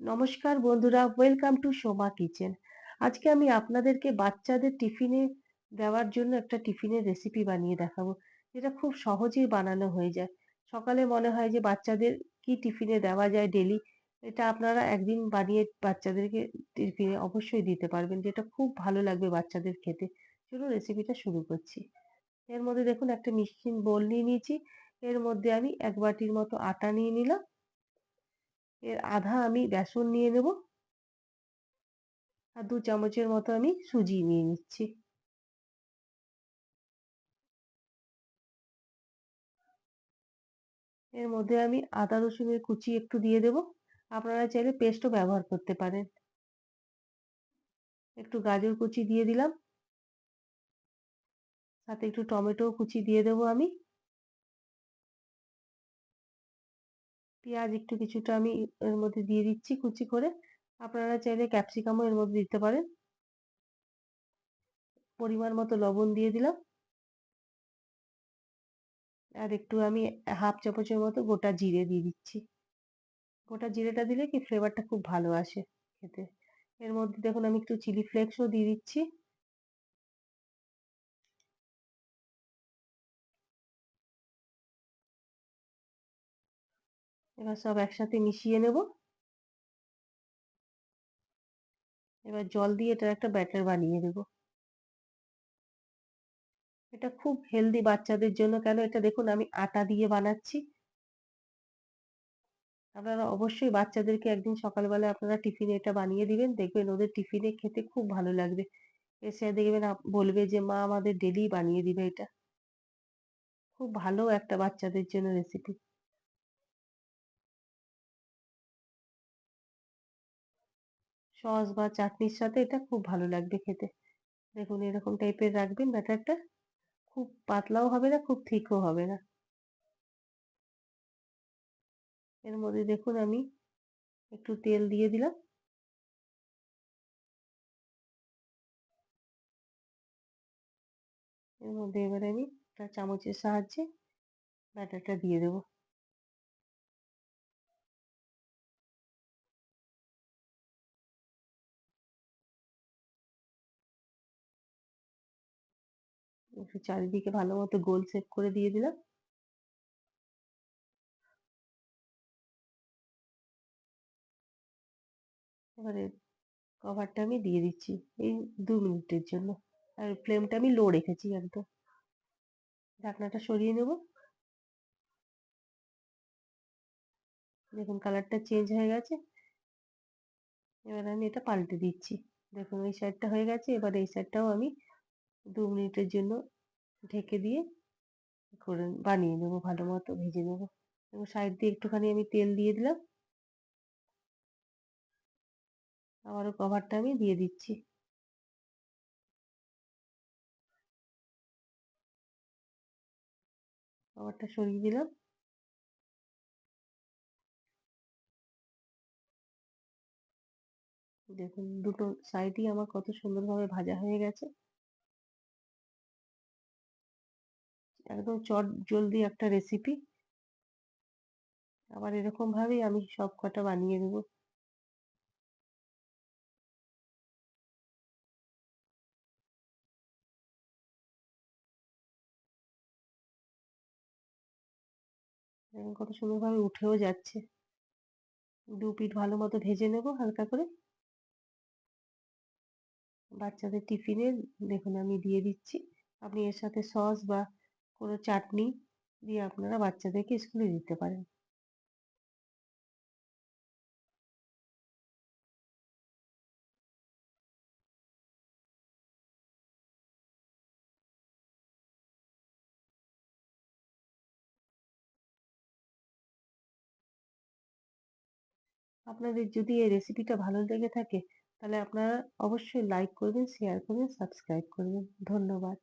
নমস্কার বন্ধুরা welcome to Soma kitchen আজকে আমি আপনাদেরকে বাচ্চাদের টিফিনে দেওয়ার জন্য একটা টিফিনের রেসিপি বানিয়ে দেখাবো, যেটা খুব সহজেই বানানো হয়ে যায়। সকালে মনে হয় যে বাচ্চাদের কি টিফিনে দেওয়া যায় ডেলি এটা আপনারা একদিন বানিয়ে বাচ্চাদেরকে টিফিনে অবশ্যই দিতে পারবেন, যেটা খুব ভালো লাগবে বাচ্চাদের খেতে। চলুন রেসিপিটা শুরু করছি। এর মধ্যে দেখুন, একটা মিক্সিং বোল নিয়ে নিয়েছি। এর মধ্যে আমি এক বাটির মতো আটা নিয়ে নিলাম। এর আধা আমি বেসন নিয়ে নেব। আর দু চামচের মতো আমি সুজি নিয়ে নিচ্ছি। এর মধ্যে আমি আদা রসুনের কুচি একটু দিয়ে দেব। আপনারা চাইলে পেস্টও ব্যবহার করতে পারেন। একটু গাজর কুচি দিয়ে দিলাম। সাথে একটু টমেটো কুচি দিয়ে দেবো আমি। পেঁয়াজ একটু কিছুটা আমি এর মধ্যে দিয়ে দিচ্ছি কুচি করে। আপনারা চাইলে ক্যাপসিকামও এর মধ্যে দিতে পারেন। পরিমাণ মতো লবণ দিয়ে দিলাম। আর একটু আমি হাফ চামচের মতো গোটা জিরে দিয়ে দিচ্ছি। গোটা জিরেটা দিলে কি ফ্লেভারটা খুব ভালো আসে খেতে। এর মধ্যে দেখুন আমি একটু চিলি ফ্লেক্সও দিয়ে দিচ্ছি। এবার সব একসাথে মিশিয়ে নেব। এবার জল দিয়ে এটার একটা ব্যাটার বানিয়ে দেব। এটা খুব হেলদি বাচ্চাদের জন্য। কেন এটা দেখুন, আমি আটা দিয়ে বানাচ্ছি। আপনারা অবশ্যই বাচ্চাদেরকে একদিন সকালবেলা আপনারা টিফিনে এটা বানিয়ে দিবেন, দেখবেন ওদের টিফিনে খেতে খুব ভালো লাগবে। এসে দেখবেন বলবে যে, মা আমাদের ডেলি বানিয়ে দিবে এটা। খুব ভালো একটা বাচ্চাদের জন্য রেসিপি সস বা চাটনির সাথে এটা খুব ভালো লাগবে খেতে। দেখুন, এরকম টাইপের রাখবেন ব্যাটারটা খুব পাতলাও হবে না, খুব থিকও হবে না। এর মধ্যে দেখুন, আমি একটু তেল দিয়ে দিলাম। এর মধ্যে এবারে আমি একটা চামচের সাহায্যে ব্যাটারটা দিয়ে দেবো। একটু চারিদিকে ভালো মতো গোল শেপ করে দিয়ে দিলাম। এবারে কভারটা আমি দিয়ে দিচ্ছি এই দু মিনিটের জন্য। আর ফ্লেমটা আমি লো রেখেছি একদম। ঢাকনাটা সরিয়ে নেব। দেখুন কালারটা চেঞ্জ হয়ে গেছে। এবার আমি এটা পাল্টে দিচ্ছি। দেখুন এই সাইডটা হয়ে গেছে। এবার এই সাইডটাও আমি দু মিনিটের জন্য ঢেকে দিয়ে করে বানিয়ে নেব, ভালো মতো ভেজে নেব। এবং সাইড দিয়ে একটুখানি আমি তেল দিয়ে দিলাম। আবারও কভারটা আমি দিয়ে দিচ্ছি। কভারটা সরিয়ে দিলাম। দেখুন, দুটো সাইডই আমার কত সুন্দরভাবে ভাজা হয়ে গেছে। একদম চট জলদি একটা রেসিপি আবার এরকম ভাবেই আমি সব কটা বানিয়ে দেখুন কত সুন্দরভাবে উঠেও যাচ্ছে। দু পিঠ ভালো মতো ভেজে নেব হালকা করে। বাচ্চাদের টিফিনে দেখুন আমি দিয়ে দিচ্ছি। আপনি এর সাথে সস বা কোনো চাটনি দিয়ে আপনারা বাচ্চাদেরকে স্কুলে দিতে পারেন। আপনাদের যদি এই রেসিপিটা ভালো লেগে থাকে, তাহলে আপনারা অবশ্যই লাইক করবেন শেয়ার করবেন সাবস্ক্রাইব করবেন। ধন্যবাদ।